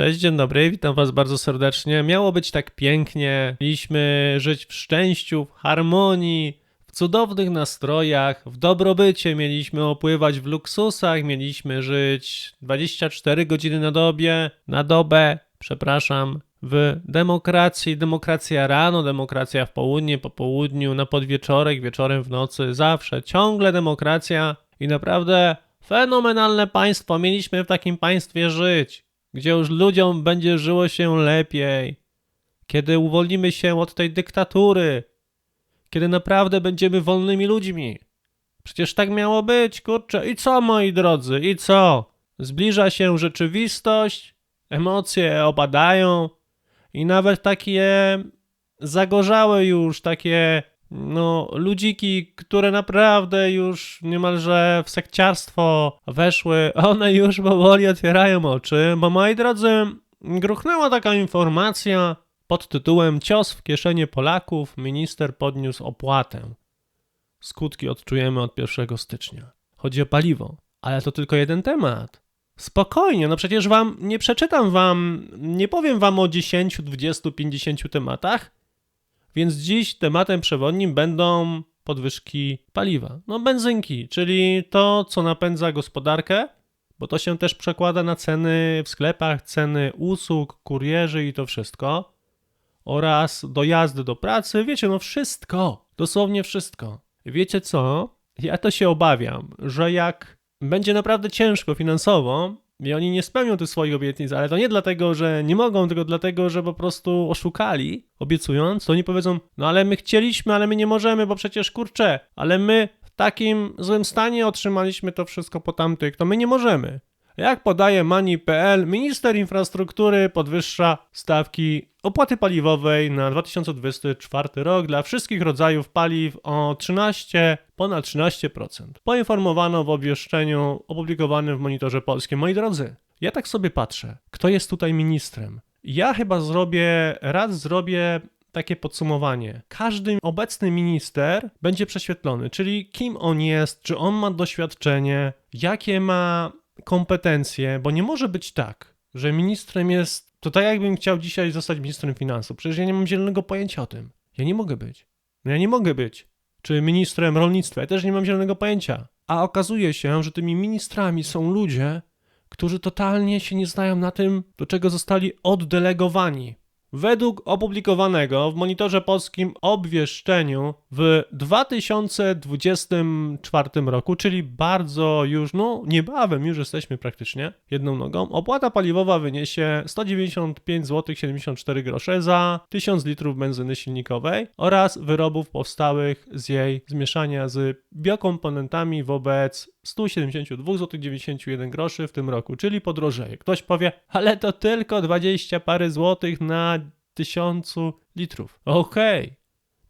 Cześć, dzień dobry, witam was bardzo serdecznie. Miało być tak pięknie, mieliśmy żyć w szczęściu, w harmonii, w cudownych nastrojach, w dobrobycie, mieliśmy opływać w luksusach, mieliśmy żyć 24 godziny na dobie, na dobę, przepraszam, w demokracji, demokracja rano, demokracja w południe, po południu, na podwieczorek, wieczorem w nocy, zawsze, ciągle demokracja i naprawdę fenomenalne państwo. Mieliśmy w takim państwie żyć, gdzie już ludziom będzie żyło się lepiej, kiedy uwolnimy się od tej dyktatury, kiedy naprawdę będziemy wolnymi ludźmi. Przecież tak miało być, kurczę. I co, moi drodzy, i co? Zbliża się rzeczywistość, emocje opadają i nawet takie zagorzałe już, takie no, ludziki, które naprawdę już niemalże w sekciarstwo weszły, one już powoli otwierają oczy, bo moi drodzy, gruchnęła taka informacja pod tytułem Cios w kieszenie Polaków, minister podniósł opłatę. Skutki odczujemy od 1 stycznia. Chodzi o paliwo, ale to tylko jeden temat. Spokojnie, no przecież wam nie przeczytam wam, nie powiem wam o 10, 20, 50 tematach, więc dziś tematem przewodnim będą podwyżki paliwa. No benzynki, czyli to, co napędza gospodarkę, bo to się też przekłada na ceny w sklepach, ceny usług, kurierzy i to wszystko. Oraz dojazdy do pracy, wiecie, no wszystko, dosłownie wszystko. Wiecie co? Ja to się obawiam, że jak będzie naprawdę ciężko finansowo i oni nie spełnią tych swoich obietnic, ale to nie dlatego, że nie mogą, tylko dlatego, że po prostu oszukali, obiecując, to oni powiedzą, no ale my chcieliśmy, ale my nie możemy, bo przecież kurczę, ale my w takim złym stanie otrzymaliśmy to wszystko po tamtych, to my nie możemy. Jak podaje Money.pl, minister infrastruktury podwyższa stawki opłaty paliwowej na 2024 rok dla wszystkich rodzajów paliw o 13, ponad 13%. Poinformowano w obwieszczeniu opublikowanym w Monitorze Polskim. Moi drodzy, ja tak sobie patrzę, kto jest tutaj ministrem? Ja chyba zrobię, raz zrobię takie podsumowanie. Każdy obecny minister będzie prześwietlony, czyli kim on jest, czy on ma doświadczenie, jakie ma kompetencje, bo nie może być tak, że ministrem jest. To tak, jakbym chciał dzisiaj zostać ministrem finansów. Przecież ja nie mam zielonego pojęcia o tym. Ja nie mogę być. Ja nie mogę być. Czy ministrem rolnictwa. Ja też nie mam zielonego pojęcia. A okazuje się, że tymi ministrami są ludzie, którzy totalnie się nie znają na tym, do czego zostali oddelegowani. Według opublikowanego w Monitorze Polskim obwieszczeniu w 2024 roku, czyli bardzo już, no niebawem, już jesteśmy praktycznie jedną nogą, opłata paliwowa wyniesie 195 zł 74 grosze za 1000 litrów benzyny silnikowej oraz wyrobów powstałych z jej zmieszania z biokomponentami wobec 172 zł 91 groszy w tym roku, czyli podrożeje. Ktoś powie, ale to tylko 20 pary złotych na 1000 litrów. Okej. Okay.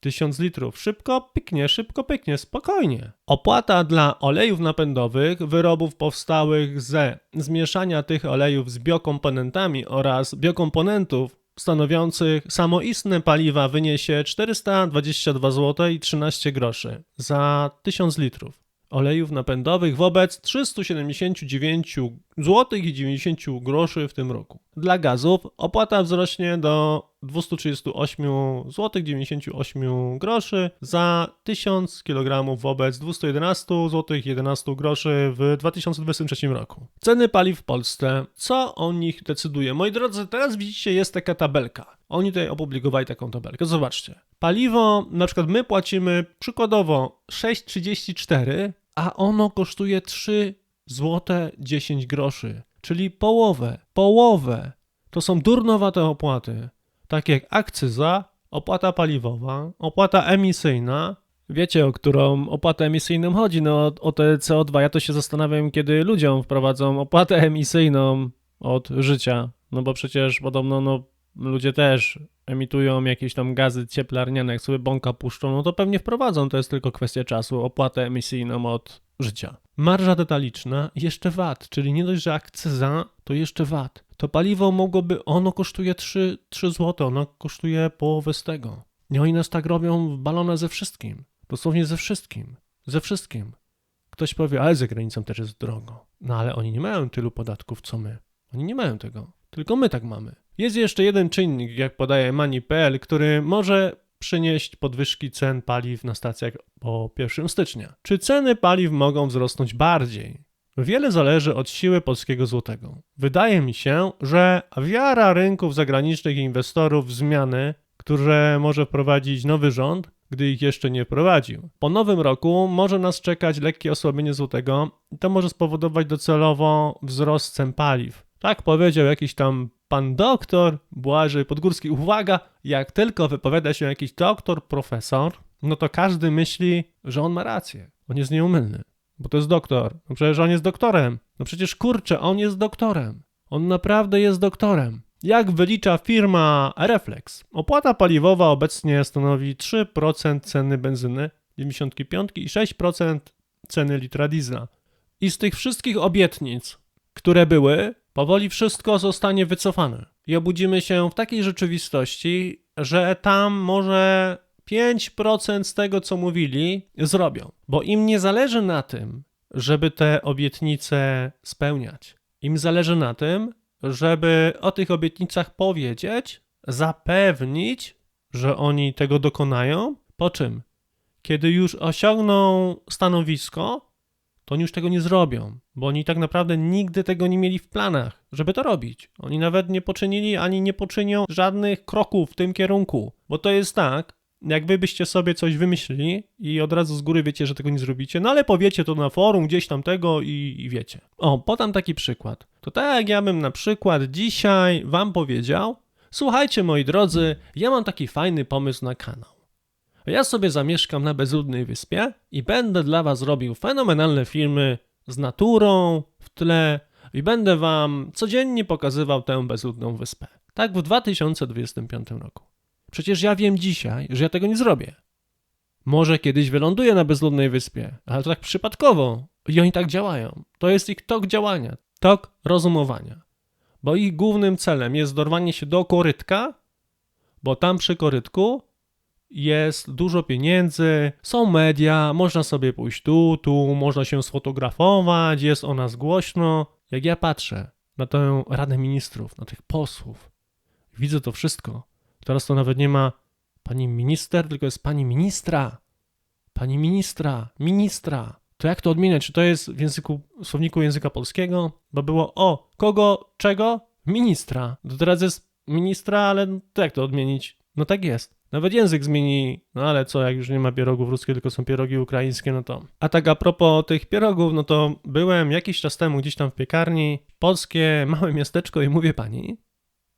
1000 litrów. Szybko pyknie, szybko pyknie, spokojnie. Opłata dla olejów napędowych, wyrobów powstałych ze zmieszania tych olejów z biokomponentami oraz biokomponentów stanowiących samoistne paliwa wyniesie 422 zł i 13 groszy za 1000 litrów olejów napędowych wobec 379 zł i 90 groszy w tym roku. Dla gazów opłata wzrośnie do 238 zł 98 groszy za 1000 kg wobec 211 zł 11 groszy w 2023 roku. Ceny paliw w Polsce. Co o nich decyduje? Moi drodzy, teraz widzicie jest taka tabelka. Oni tutaj opublikowali taką tabelkę. Zobaczcie. Paliwo, na przykład my płacimy przykładowo 6,34 a ono kosztuje 3 zł 10 groszy, czyli połowę, połowę. To są durnowate opłaty, takie jak akcyza, opłata paliwowa, opłata emisyjna. Wiecie, o którą opłatę emisyjną chodzi? No o, o te CO2. Ja to się zastanawiam, kiedy ludziom wprowadzą opłatę emisyjną od życia. No bo przecież podobno no, ludzie też emitują jakieś tam gazy cieplarniane, jak sobie bąka puszczą, no to pewnie wprowadzą, to jest tylko kwestia czasu, opłatę emisyjną od życia. Marża detaliczna, jeszcze VAT, czyli nie dość, że akcyza, to jeszcze VAT. To paliwo mogłoby, ono kosztuje 3, 3 zł, ono kosztuje połowę z tego. Nie oni nas tak robią w balonę ze wszystkim. Dosłownie ze wszystkim. Ze wszystkim. Ktoś powie, ale za granicą też jest drogo. No ale oni nie mają tylu podatków co my. Oni nie mają tego. Tylko my tak mamy. Jest jeszcze jeden czynnik, jak podaje Money.pl, który może przynieść podwyżki cen paliw na stacjach po 1 stycznia. Czy ceny paliw mogą wzrosnąć bardziej? Wiele zależy od siły polskiego złotego. Wydaje mi się, że wiara rynków zagranicznych i inwestorów w zmiany, które może wprowadzić nowy rząd, gdy ich jeszcze nie wprowadził. Po nowym roku może nas czekać lekkie osłabienie złotego i to może spowodować docelowo wzrost cen paliw. Tak powiedział jakiś tam pan doktor Błażej Podgórski. Uwaga, jak tylko wypowiada się jakiś doktor, profesor, no to każdy myśli, że on ma rację. On jest nieumylny, bo to jest doktor. No przecież on jest doktorem. No przecież kurczę, on jest doktorem. On naprawdę jest doktorem. Jak wylicza firma Reflex, opłata paliwowa obecnie stanowi 3% ceny benzyny 95 i 6% ceny litra diesla. I z tych wszystkich obietnic, które były, powoli wszystko zostanie wycofane. I obudzimy się w takiej rzeczywistości, że tam może 5% z tego, co mówili, zrobią. Bo im nie zależy na tym, żeby te obietnice spełniać. Im zależy na tym, żeby o tych obietnicach powiedzieć, zapewnić, że oni tego dokonają, po czym, kiedy już osiągną stanowisko, to oni już tego nie zrobią, bo oni tak naprawdę nigdy tego nie mieli w planach, żeby to robić. Oni nawet nie poczynili ani nie poczynią żadnych kroków w tym kierunku, bo to jest tak, jak wy byście sobie coś wymyślili i od razu z góry wiecie, że tego nie zrobicie, no ale powiecie to na forum gdzieś tam tego i, i wiecie. O, podam taki przykład. To tak ja bym na przykład dzisiaj wam powiedział, słuchajcie moi drodzy, ja mam taki fajny pomysł na kanał. Ja sobie zamieszkam na bezludnej wyspie i będę dla was robił fenomenalne filmy z naturą w tle i będę wam codziennie pokazywał tę bezludną wyspę. Tak w 2025 roku. Przecież ja wiem dzisiaj, że ja tego nie zrobię. Może kiedyś wyląduję na bezludnej wyspie, ale to tak przypadkowo. I oni tak działają. To jest ich tok działania, tok rozumowania. Bo ich głównym celem jest dorwanie się do korytka, bo tam przy korytku jest dużo pieniędzy, są media, można sobie pójść tu, tu, można się sfotografować, jest o nas głośno. Jak ja patrzę na tę Radę Ministrów, na tych posłów, widzę to wszystko, Teraz to nawet nie ma pani minister, tylko jest pani ministra. Pani ministra, ministra. To jak to odmieniać? Czy to jest w języku, słowniku języka polskiego? Bo było o, kogo, czego? Ministra. To teraz jest ministra, ale to jak to odmienić? No tak jest. Nawet język zmieni, no ale co, jak już nie ma pierogów ruskich, tylko są pierogi ukraińskie, no to. A tak a propos tych pierogów, no to byłem jakiś czas temu gdzieś tam w piekarni, polskie małe miasteczko i mówię pani,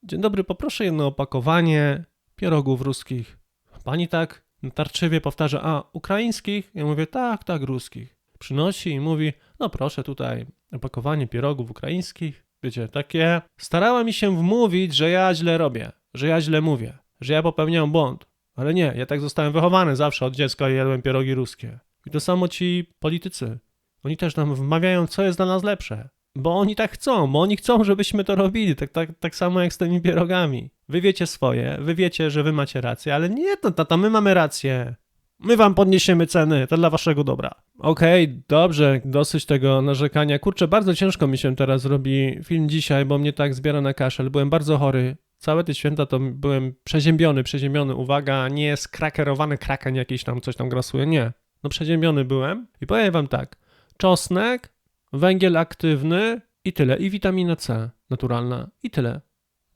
Dzień dobry, poproszę jedno opakowanie pierogów ruskich. Pani tak natarczywie powtarza, a ukraińskich? Ja mówię, tak, tak, ruskich. Przynosi i mówi, no proszę tutaj opakowanie pierogów ukraińskich. Wiecie, takie. Starała mi się wmówić, że ja źle robię, że ja źle mówię, że ja popełniam błąd. Ale nie, ja tak zostałem wychowany zawsze od dziecka i jadłem pierogi ruskie. I to samo ci politycy. Oni też nam wmawiają, co jest dla nas lepsze. Bo oni tak chcą, bo oni chcą, żebyśmy to robili, tak, tak, tak samo jak z tymi pierogami. Wy wiecie swoje, wy wiecie, że wy macie rację, ale nie, to tata, my mamy rację. My wam podniesiemy ceny, to dla waszego dobra. Okej, okay, dobrze, dosyć tego narzekania. Kurczę, bardzo ciężko mi się teraz robi film dzisiaj, bo mnie tak zbiera na kaszel. Byłem bardzo chory. Całe te święta to byłem przeziębiony, przeziębiony, uwaga, nie skrakerowany kraken jakiś tam, coś tam grasuje, nie. No przeziębiony byłem i powiem wam tak, czosnek węgiel aktywny i tyle. I witamina C naturalna i tyle.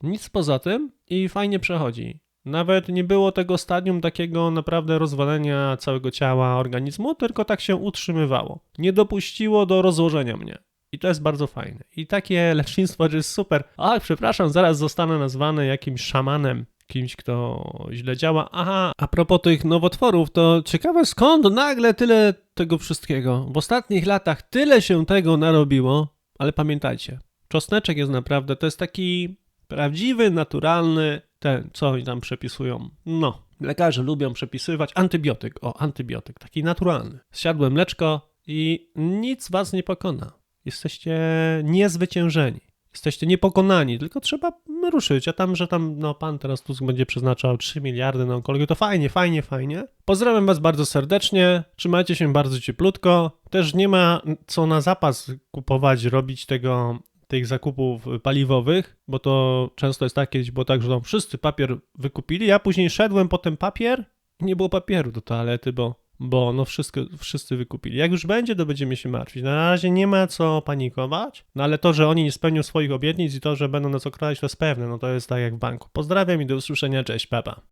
Nic poza tym i fajnie przechodzi. Nawet nie było tego stadium takiego naprawdę rozwalenia całego ciała, organizmu, tylko tak się utrzymywało. Nie dopuściło do rozłożenia mnie. I to jest bardzo fajne. I takie lecznictwo jest super. A, przepraszam, zaraz zostanę nazwany jakimś szamanem kimś, kto źle działa. Aha, a propos tych nowotworów, to ciekawe skąd nagle tyle tego wszystkiego. W ostatnich latach tyle się tego narobiło, ale pamiętajcie, czosneczek jest naprawdę, to jest taki prawdziwy, naturalny, ten, co oni tam przepisują. No, lekarze lubią przepisywać antybiotyk, o, antybiotyk, taki naturalny. Zsiadłem mleczko i nic was nie pokona. Jesteście niezwyciężeni. Jesteście niepokonani, tylko trzeba ruszyć, a tam, że tam, no pan teraz Tusk będzie przeznaczał 3 miliardy na onkologię, to fajnie, fajnie, fajnie. Pozdrawiam was bardzo serdecznie, trzymajcie się bardzo cieplutko, też nie ma co na zapas kupować, robić tego tych zakupów paliwowych, bo to często jest tak, kiedyś było tak, że no, wszyscy papier wykupili, ja później szedłem po ten papier. I nie było papieru do toalety, bo, bo no wszystko, wszyscy wykupili. Jak już będzie, to będziemy się martwić. Na razie nie ma co panikować, no ale to, że oni nie spełnią swoich obietnic i to, że będą nas okradać, to jest pewne, no to jest tak jak w banku. Pozdrawiam i do usłyszenia, cześć, papa.